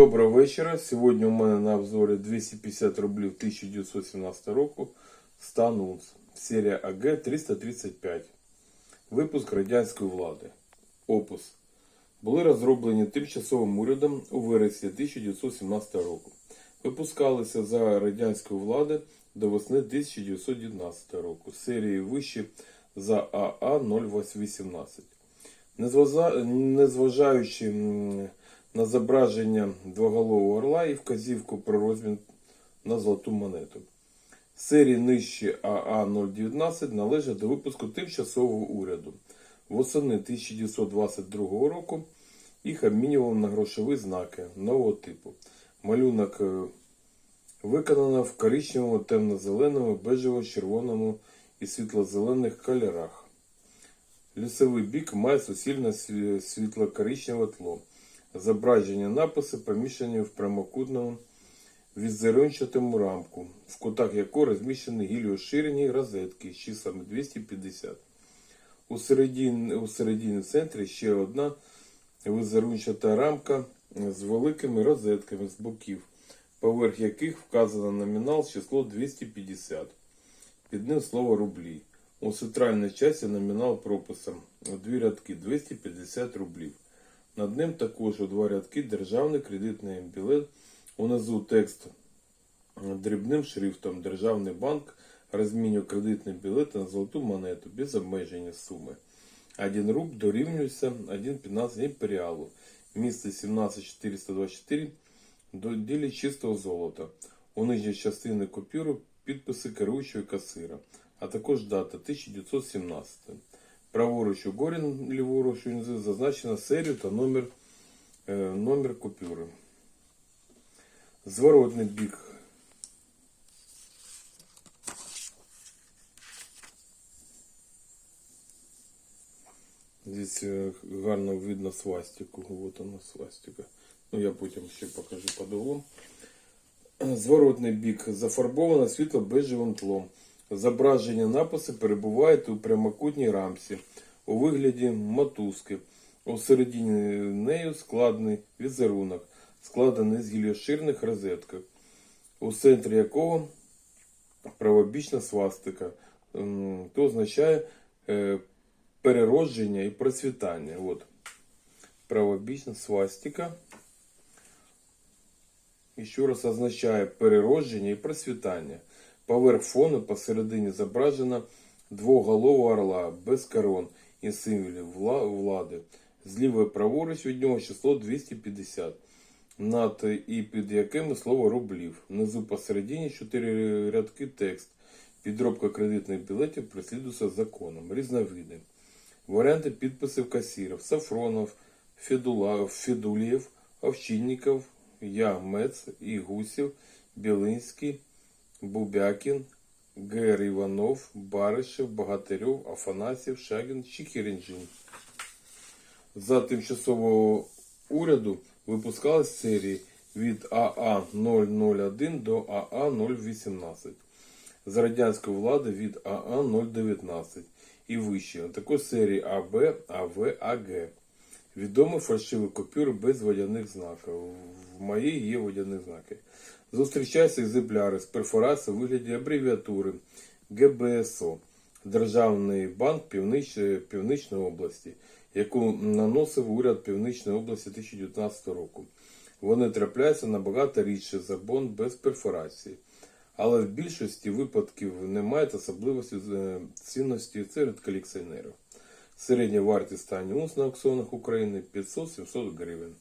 Доброго вечора. Сьогодні у мене на обзорі 250 рублів 1917 року стан. Серія АГ 335. Випуск радянської влади. Опус. Були розроблені тимчасовим урядом у вересні 1917 року. Випускалися за радянської влади до весни 1919 року. Серії вищі за АА 018. Незважаючи на зображення двоголового орла і вказівку про розмін на золоту монету. Серії нижче АА-019 належать до випуску тимчасового уряду. Восени 1922 року їх обмінювали на грошові знаки нового типу. Малюнок е, виконано в коричневому, темно-зеленому, бежево-червоному і світло-зелених кольорах. Лісовий бік має суцільне сві- світло-коричневе тло. Зображення написи поміщені в прямокутному візерунчатому рамку, в кутах якого розміщені гіліоширені розетки з числами 250. У середині, центрі ще одна візерунчата рамка з великими розетками з боків, поверх яких вказано номінал число 250. Під ним слово рублі. У центральній часті номінал прописом дві рядки 250 рублів. Над ним також у два рядки державний кредитний білет. Унизу текст дрібним шрифтом Державний банк розмінює кредитний білет на золоту монету без обмеження суми. 1 руб дорівнюється 1,15 імперіалу. Місце 17424 до ділі чистого золота. У нижній частині купюри підписи керуючого касира, а також дата 1917. Праворуч у горі ліворуч унизу зазначено серію та номер, е, номер купюри. Зворотний бік. Здесь е, гарно видно свастику. Вот вона свастика. Ну, я потім ще покажу під углом. Зворотний бік зафарбовано світло-бежевим тлом. Зображення написи перебувають у прямокутній рамці у вигляді мотузки. У середині нею складний візерунок, складений з гіліоширних розеток, у центрі якого правобічна свастика, то означає е, переродження і процвітання. От. Правобічна свастика. І ще раз означає переродження і процвітання. Поверх фону посередині зображена двоголова орла без корон і символів влади. Зліва і праворуч від нього число 250. Над і під якими слово рублів. Внизу посередині чотири рядки текст. Підробка кредитних білетів прислідується законом. Різновиди. Варіанти підписів касірів. Сафронов, Федула, Федулєв, Овчинников, Я, Мец, Ігусів, Білинський, Бубякін, Гер Іванов, Баришев, Богатирьов, Афанасів, Шагін, Чікірінджин. За тимчасового уряду випускались серії від АА-001 до АА-018. З радянської влади від АА-019 і вище. Також серії АБ, АВ, АГ. Відомі фальшиві купюри без водяних знаків. В моїй є водяні знаки. Зустрічаються екземпляри з перфорацією у вигляді абревіатури ГБСО Державний банк Північ... Північної області, яку наносив уряд Північної області 2019 року. Вони трапляються набагато рідше за бон без перфорації. Але в більшості випадків не мають особливості е, цінності серед колекціонерів. Середня вартість стані унс на аукціонах України 500-700 гривень.